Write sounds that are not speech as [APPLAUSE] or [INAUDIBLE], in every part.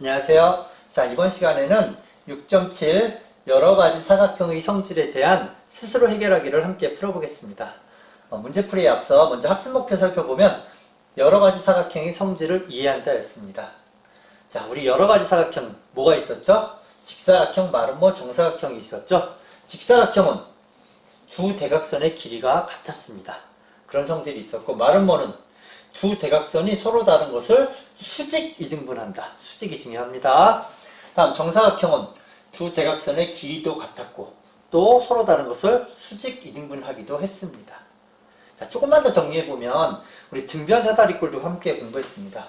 안녕하세요. 자, 이번 시간에는 6.7 여러 가지 사각형의 성질에 대한 스스로 해결하기를 함께 풀어보겠습니다. 어, 문제풀이에 앞서 먼저 학습 목표 살펴보면 여러 가지 사각형의 성질을 이해한다 했습니다. 자, 우리 여러 가지 사각형 뭐가 있었죠? 직사각형, 마름모, 정사각형이 있었죠? 직사각형은 두 대각선의 길이가 같았습니다. 그런 성질이 있었고 마름모는 두 대각선이 서로 다른 것을 수직 이등분한다. 수직이 중요합니다. 다음 정사각형은 두 대각선의 길이도 같았고 또 서로 다른 것을 수직 이등분하기도 했습니다. 자, 조금만 더 정리해 보면 우리 등변 사다리꼴도 함께 공부했습니다.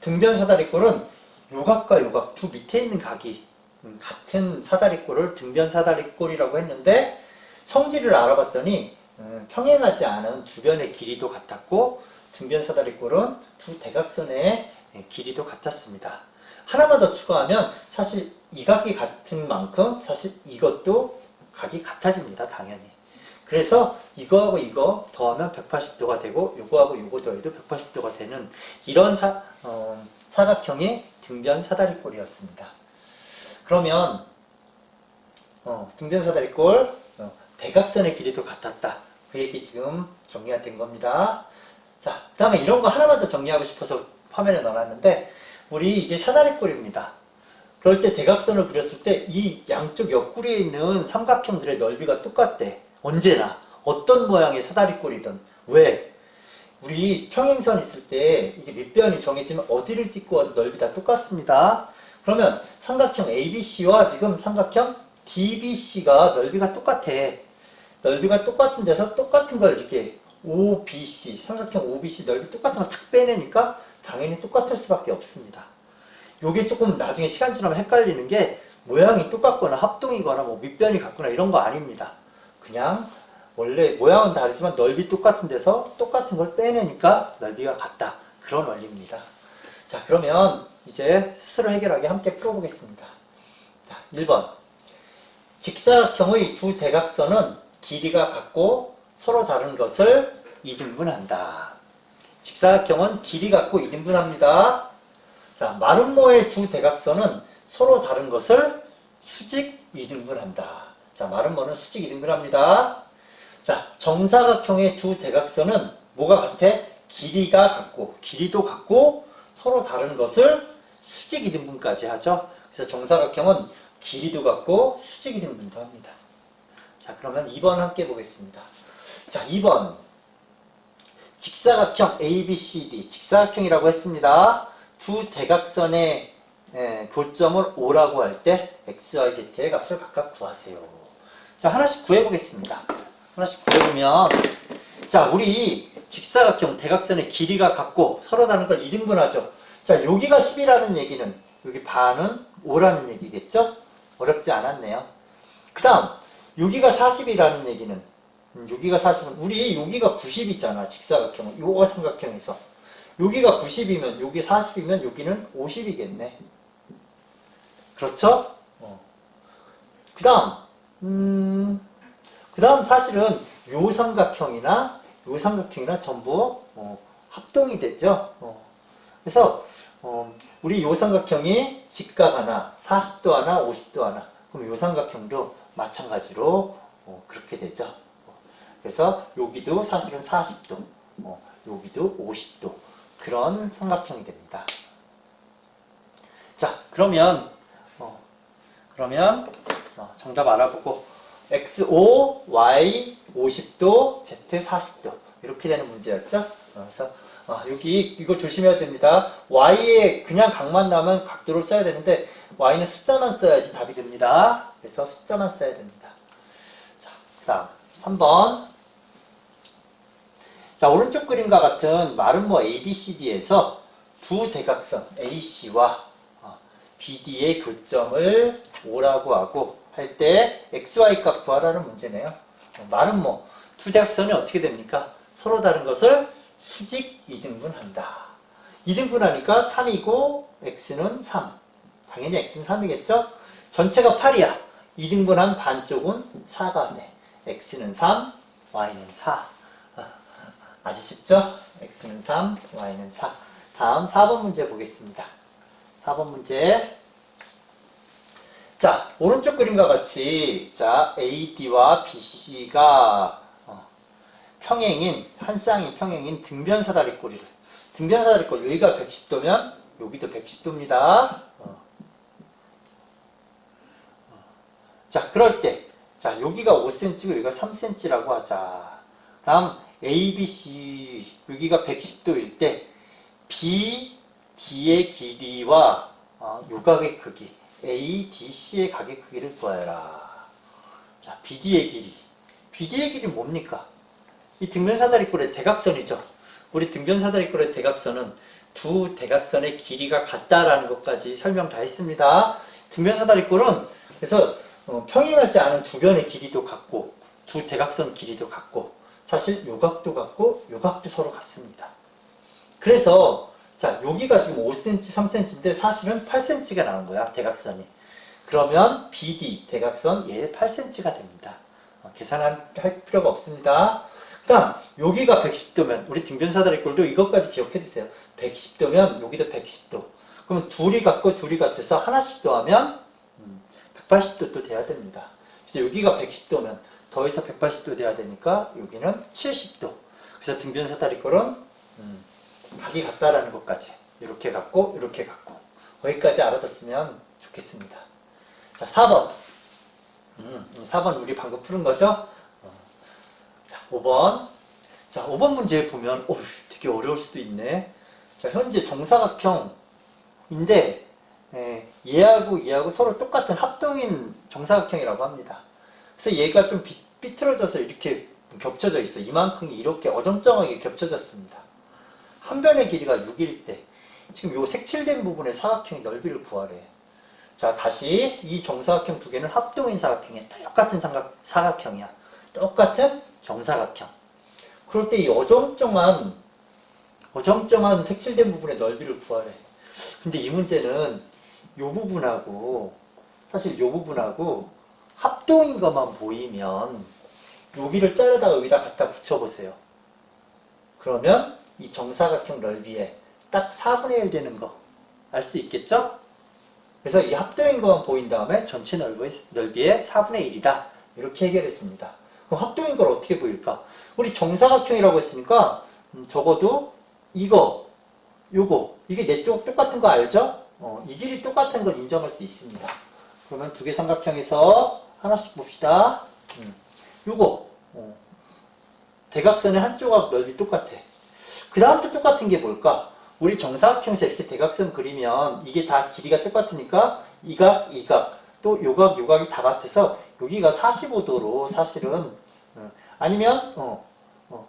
등변 사다리꼴은 요각과 요각 두 밑에 있는 각이 음, 같은 사다리꼴을 등변 사다리꼴이라고 했는데 성질을 알아봤더니 음, 평행하지 않은 두 변의 길이도 같았고 등변 사다리꼴은 두 대각선의 길이도 같았습니다. 하나만 더 추가하면 사실 이 각이 같은 만큼 사실 이것도 각이 같아집니다. 당연히. 그래서 이거하고 이거 더하면 180도가 되고 이거하고 이거 더해도 180도가 되는 이런 사, 어, 사각형의 등변 사다리꼴이었습니다. 그러면 어, 등변 사다리꼴 어, 대각선의 길이도 같았다. 그 얘기 지금 정리가 된 겁니다. 자, 그 다음에 이런 거 하나만 더 정리하고 싶어서 화면에 넣어놨는데 우리 이게 사다리 꼴입니다. 그럴 때 대각선을 그렸을 때 이 양쪽 옆구리에 있는 삼각형들의 넓이가 똑같대. 언제나 어떤 모양의 사다리 꼴이든 왜? 우리 평행선 있을 때 이게 밑변이 정해지면 어디를 찍고 와도 넓이 다 똑같습니다. 그러면 삼각형 ABC와 지금 삼각형 DBC가 넓이가 똑같아. 넓이가 똑같은 데서 똑같은 걸 이렇게 OBC, 삼각형 OBC 넓이 똑같은 걸 탁 빼내니까 당연히 똑같을 수밖에 없습니다. 요게 조금 나중에 시간 지나면 헷갈리는 게 모양이 똑같거나 합동이거나 뭐 밑변이 같거나 이런 거 아닙니다. 그냥 원래 모양은 다르지만 넓이 똑같은 데서 똑같은 걸 빼내니까 넓이가 같다. 그런 원리입니다. 자, 그러면 이제 스스로 해결하기 함께 풀어보겠습니다. 자, 1번. 직사각형의 두 대각선은 길이가 같고 서로 다른 것을 이등분한다. 직사각형은 길이 같고 이등분합니다. 자, 마름모의 두 대각선은 서로 다른 것을 수직 이등분한다. 자, 마름모는 수직 이등분합니다. 자, 정사각형의 두 대각선은 뭐가 같아? 길이가 같고, 길이도 같고, 서로 다른 것을 수직 이등분까지 하죠. 그래서 정사각형은 길이도 같고, 수직 이등분도 합니다. 자, 그러면 2번 함께 보겠습니다. 자, 2번. 직사각형 ABCD, 직사각형이라고 했습니다. 두 대각선의 예, 교점을 O라고 할 때 X, Y, Z의 값을 각각 구하세요. 자, 하나씩 구해보겠습니다. 하나씩 구해보면, 자, 우리 직사각형 대각선의 길이가 같고 서로 다른 걸 이등분하죠. 자, 여기가 10이라는 얘기는 여기 반은 5라는 얘기겠죠? 어렵지 않았네요. 그 다음, 여기가 40이라는 얘기는 음, 여기가 40은 우리 여기가 90이잖아 직사각형은 요거 삼각형에서 여기가 90이면 여기 40이면 여기는 50이겠네 그렇죠? 어. 그 다음 음, 그 다음 사실은 요 삼각형이나 요 삼각형이나 전부 어, 합동이 됐죠 어. 그래서 어, 우리 요 삼각형이 직각 하나 40도 하나 50도 하나 그럼 요 삼각형도 마찬가지로 어, 그렇게 되죠 그래서 여기도 사실은 40도, 어, 여기도 50도 그런 삼각형이 됩니다. 자, 그러면 어, 그러면 어, 정답 알아보고 x5, y 50도, z 40도 이렇게 되는 문제였죠. 어, 그래서 어, 여기 이거 조심해야 됩니다. y에 그냥 각만 나면 각도를 써야 되는데 y는 숫자만 써야지 답이 됩니다. 그래서 숫자만 써야 됩니다. 자, 그다음 3번. 자, 오른쪽 그림과 같은 마름모 ABCD에서 두 대각선 AC와 어, BD의 교점을 O라고 하고 할 때 XY 값 구하라는 문제네요. 어, 마름모 두 대각선이 어떻게 됩니까? 서로 다른 것을 수직 이등분한다. 이등분하니까 3이고 X는 3. 당연히 X는 3이겠죠? 전체가 8이야. 이등분한 반쪽은 4가 돼. X는 3, Y는 4. 아주 쉽죠? X는 3, Y는 4. 다음 4번 문제 보겠습니다. 4번 문제. 자, 오른쪽 그림과 같이, 자, AD와 BC가 어, 평행인, 한 쌍이 평행인 등변사다리꼴이를. 등변사다리꼴, 여기가 110도면, 여기도 110도입니다. 어. 자, 그럴 때, 자, 여기가 5cm고 여기가 3cm라고 하자. 다음, ABC, 여기가 110도일 때, BD의 길이와 어, 요각의 크기, ADC의 각의 크기를 구하여라. 자, BD의 길이. BD의 길이 뭡니까? 이 등변사다리꼴의 대각선이죠. 우리 등변사다리꼴의 대각선은 두 대각선의 길이가 같다라는 것까지 설명 다 했습니다. 등변사다리꼴은 그래서 어, 평행하지 않은 두 변의 길이도 같고 두 대각선 길이도 같고 사실 요각도 같고 요각도 서로 같습니다. 그래서 자 여기가 지금 5cm, 3cm인데 사실은 8cm가 나온 거야 대각선이. 그러면 BD 대각선 얘 8cm가 됩니다. 어, 계산할 필요가 없습니다. 그다음 여기가 110도면 우리 등변사다리 꼴도 이것까지 기억해 두세요. 110도면 여기도 110도. 그러면 둘이 같고 둘이 같아서 하나씩 더하면 180도 또 돼야 됩니다. 그래서 여기가 110도면 더해서 180도 돼야 되니까 여기는 70도. 그래서 등변사다리꼴은 음, 각이 같다라는 것까지 이렇게 갖고 이렇게 갖고 거기까지 알아뒀으면 좋겠습니다. 자, 4번. 음, 4번 우리 방금 푸는 거죠? 어. 자, 5번. 자, 5번 문제 보면 오, 되게 어려울 수도 있네. 자, 현재 정사각형인데 예, 얘하고 얘하고 서로 똑같은 합동인 정사각형이라고 합니다. 그래서 얘가 좀 비, 삐뚤어져서 이렇게 겹쳐져 있어. 이만큼이 이렇게 어정쩡하게 겹쳐졌습니다. 한 변의 길이가 6일 때 지금 요 색칠된 부분의 사각형의 넓이를 구하래. 자 다시 이 정사각형 두 개는 합동인 사각형이야. 똑같은 삼각, 사각형이야. 똑같은 정사각형. 그럴 때 이 어정쩡한 어정쩡한 색칠된 부분의 넓이를 구하래. 근데 이 문제는 요 부분하고 사실 요 부분하고 합동인 것만 보이면 여기를 자르다가 여기다 갖다 붙여보세요. 그러면 이 정사각형 넓이에 딱 4분의 1 되는 거 알 수 있겠죠? 그래서 이 합동인 것만 보인 다음에 전체 넓이의, 넓이의 4분의 1이다. 이렇게 해결해 줍니다. 그럼 합동인 걸 어떻게 보일까? 우리 정사각형이라고 했으니까 음, 적어도 이거, 요거 이게 내쪽 똑같은 거 알죠? 어, 이 길이 똑같은 걸 인정할 수 있습니다. 그러면 두 개 삼각형에서 하나씩 봅시다. 음, 요거 어, 대각선의 한 조각 넓이 똑같아. 그 다음 또 똑같은 게 뭘까? 우리 정사각형에서 이렇게 대각선 그리면 이게 다 길이가 똑같으니까 이각, 이각, 또 요각, 요각이 다 같아서 여기가 45도로 사실은 어, 아니면 어, 어,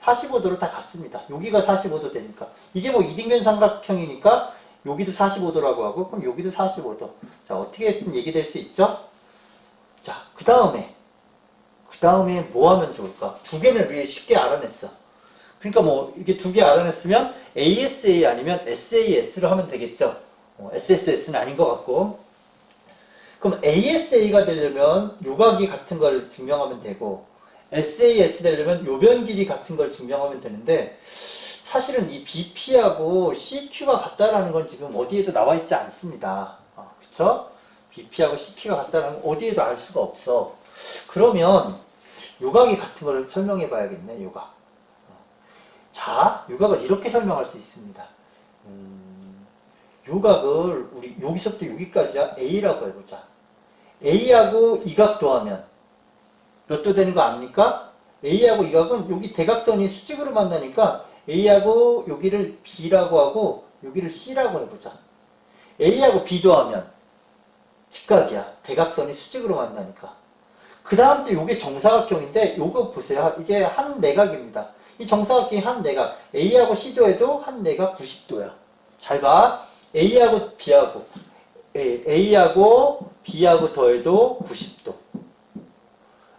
45도로 다 같습니다. 여기가 45도 되니까 이게 뭐 이등변 삼각형이니까 여기도 45도라고 하고 그럼 여기도 45도. 자 어떻게든 얘기될 수 있죠? 자 그 다음에 그 다음에 뭐 하면 좋을까? 두 개는 우리 쉽게 알아냈어. 그러니까 뭐 이게 두 개 알아냈으면 ASA 아니면 SAS를 하면 되겠죠. 어, SSS는 아닌 것 같고. 그럼 ASA가 되려면 요각이 같은 걸 증명하면 되고 SAS 되려면 요변 길이 같은 걸 증명하면 되는데 사실은 이 BP하고 CQ가 같다라는 건 지금 어디에도 나와 있지 않습니다. 어, 그쵸? BP하고 CP가 같다는 건 어디에도 알 수가 없어. 그러면 요각이 같은 걸 설명해 봐야겠네, 요각. 자, 요각을 이렇게 설명할 수 있습니다. 음, 요각을 우리 여기서부터 여기까지야 A라고 해보자. A하고 이각 더하면 몇 도 되는 거 압니까? A하고 이 각은 여기 대각선이 수직으로 만나니까 A하고 여기를 B라고 하고 여기를 C라고 해보자. A하고 B 더하면 직각이야. 대각선이 수직으로 만나니까. 그 다음 또 이게 정사각형인데 요거 보세요. 이게 한 내각입니다. 이 정사각형이 한 내각. A하고 C도 해도 한 내각 90도야. 잘 봐. A하고 B하고 A하고 B하고 더해도 90도.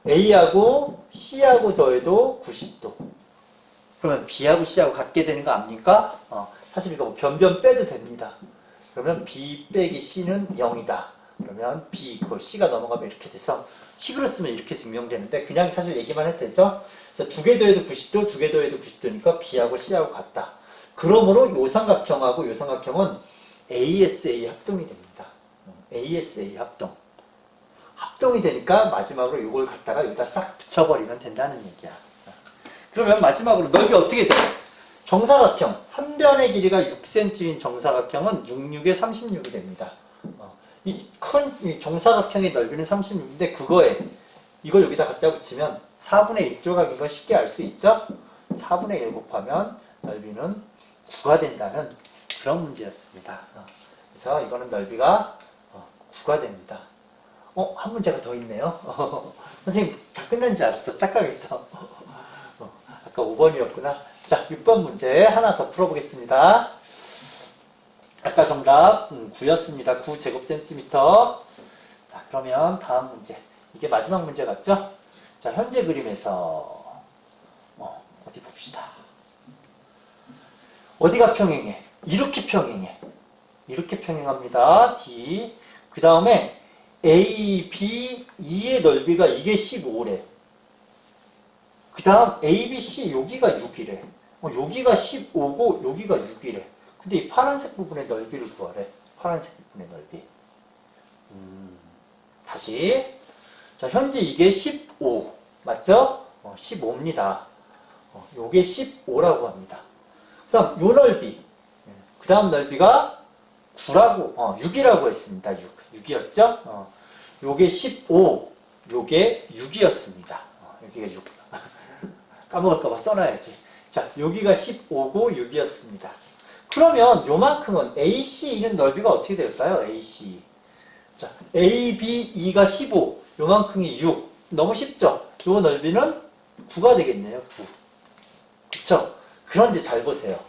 A하고 C하고 더해도 90도. 그러면 B하고 C하고 같게 되는 거 압니까? 어, 사실 이거 뭐 변변 빼도 됩니다. 그러면 B 빼기 C는 0이다. 그러면 B 이퀄 C가 넘어가면 이렇게 돼서 식으로 쓰면 이렇게 증명되는데 그냥 사실 얘기만 해도 되죠. 그래서 두 개 더해도 90도, 두 개 더해도 90도니까 B하고 C하고 같다. 그러므로 요 삼각형하고 요 삼각형은 ASA 합동이 됩니다. 어, ASA 합동. 합동이 되니까 마지막으로 이걸 갖다가 여기다 싹 붙여버리면 된다는 얘기야. 그러면 마지막으로 넓이 어떻게 돼? 정사각형 한 변의 길이가 6cm인 정사각형은 66에 36이 됩니다. 어, 이큰 정사각형의 넓이는 36인데 그거에 이걸 여기다 갖다 붙이면 4분의 1 조각인 걸 쉽게 알 수 있죠? 4분의 1 곱하면 넓이는 9가 된다는 그런 문제였습니다. 어, 그래서 이거는 넓이가 어, 9가 됩니다. 어, 한 문제가 더 있네요. [LAUGHS] 선생님, 다 끝난 줄 알았어. 착각했어. [LAUGHS] 어, 아까 5번이었구나. 자, 6번 문제 하나 더 풀어보겠습니다. 아까 정답 음, 9였습니다. 9 제곱센티미터. 자, 그러면 다음 문제. 이게 마지막 문제 같죠? 자, 현재 그림에서 어, 어디 봅시다. 어디가 평행해? 이렇게 평행해. 이렇게 평행합니다. D. 그 다음에 A, B, E의 넓이가 이게 15래. 그 다음 A, B, C 여기가 6이래. 어, 여기가 15고 여기가 6이래. 근데 이 파란색 부분의 넓이를 구하래. 파란색 부분의 넓이. 음, 다시. 자, 현재 이게 15. 맞죠? 어, 15입니다. 어, 요게 15라고 합니다. 그 다음 요 넓이. 그 다음 넓이가 9라고, 어, 6이라고 했습니다. 6. 6이었죠? 어, 요게 15, 요게 6이었습니다. 어, 여기가 6. [LAUGHS] 까먹을까봐 써놔야지. 자, 여기가 15고 6이었습니다. 그러면 요만큼은 AC는 넓이가 어떻게 될까요? AC. 자, ABE가 15, 요만큼이 6. 너무 쉽죠? 요 넓이는 9가 되겠네요. 9. 그쵸? 그런데 잘 보세요.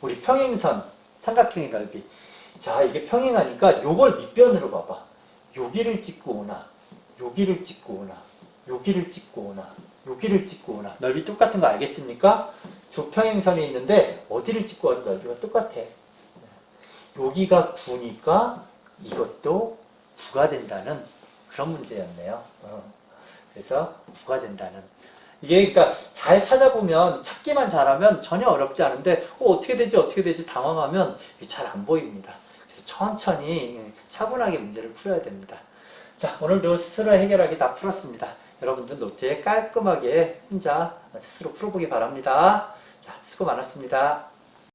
우리 평행선, 삼각형의 넓이. 자, 이게 평행하니까 요걸 밑변으로 봐봐. 여기를 찍고 오나, 여기를 찍고 오나, 여기를 찍고 오나, 여기를 찍고 오나. 넓이 똑같은 거 알겠습니까? 두 평행선이 있는데 어디를 찍고 와도 넓이가 똑같아. 여기가 9니까 이것도 9가 된다는 그런 문제였네요. 어. 그래서 9가 된다는. 이게 그러니까 잘 찾아보면 찾기만 잘하면 전혀 어렵지 않은데 어, 어떻게 되지 어떻게 되지 당황하면 잘 안 보입니다. 그래서 천천히 차분하게 문제를 풀어야 됩니다. 자 오늘도 스스로 해결하기 다 풀었습니다. 여러분들 노트에 깔끔하게 혼자 스스로 풀어보기 바랍니다. 자 수고 많았습니다.